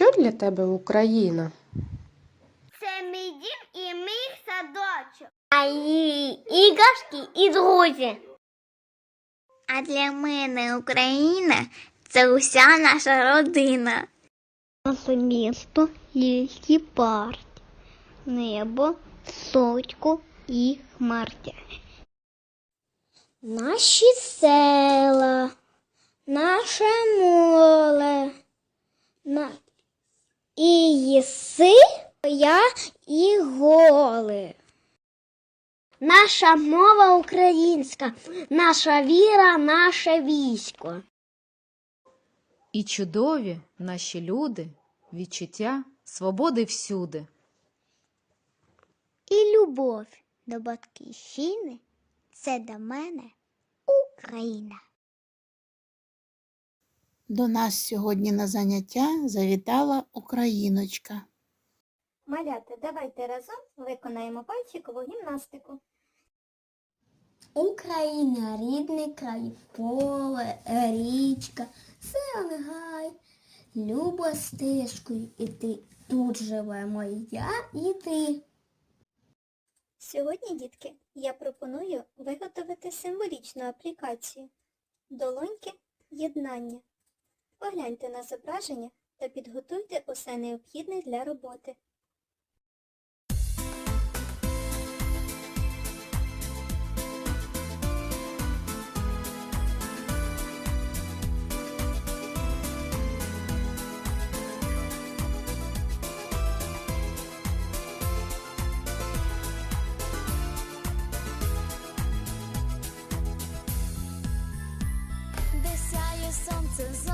для тебе Україна? Це мій дім і мій садочок. А її іграшки і друзі. А для мене Україна це уся наша родина. Наше місто ліський парк, небо, сотку і хмарки. Наші села, наше моле, на... і єси я і голи. Наша мова українська, наша віра, наше військо. І чудові наші люди, відчуття свободи всюди. І любов до батьківщини це до мене Україна. До нас сьогодні на заняття завітала Україночка. Малята, давайте разом виконаємо пальчикову гімнастику. Україна, рідний край, поле, річка, сангай. Люба стежкою іти. Тут живемо я, і ти. Сьогодні, дітки, я пропоную виготовити символічну аплікацію Долоньки єднання. Погляньте на зображення та підготуйте усе необхідне для роботи. сонце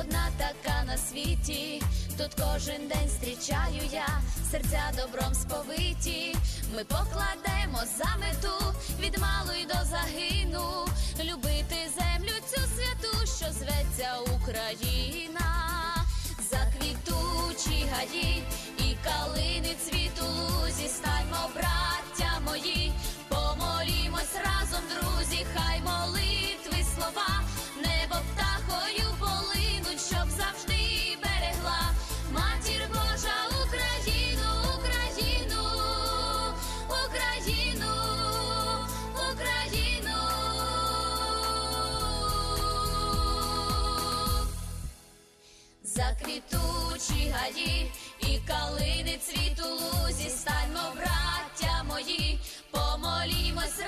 одна така на світі. Тут кожен день зустрічаю я, серця добром сповиті. Ми покладемо за мету від малу й до загину, любити землю цю святу, що зветься Україна, заквітучі гаї Заквітучі гаї і калини цвіту лузі, станьмо, браття мої, помолімось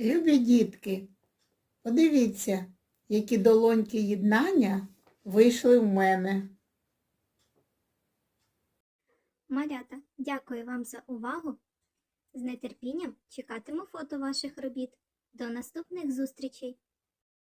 Любі дітки, подивіться, які долоньки єднання вийшли в мене. Малята, дякую вам за увагу. З нетерпінням чекатиму фото ваших робіт. До наступних зустрічей!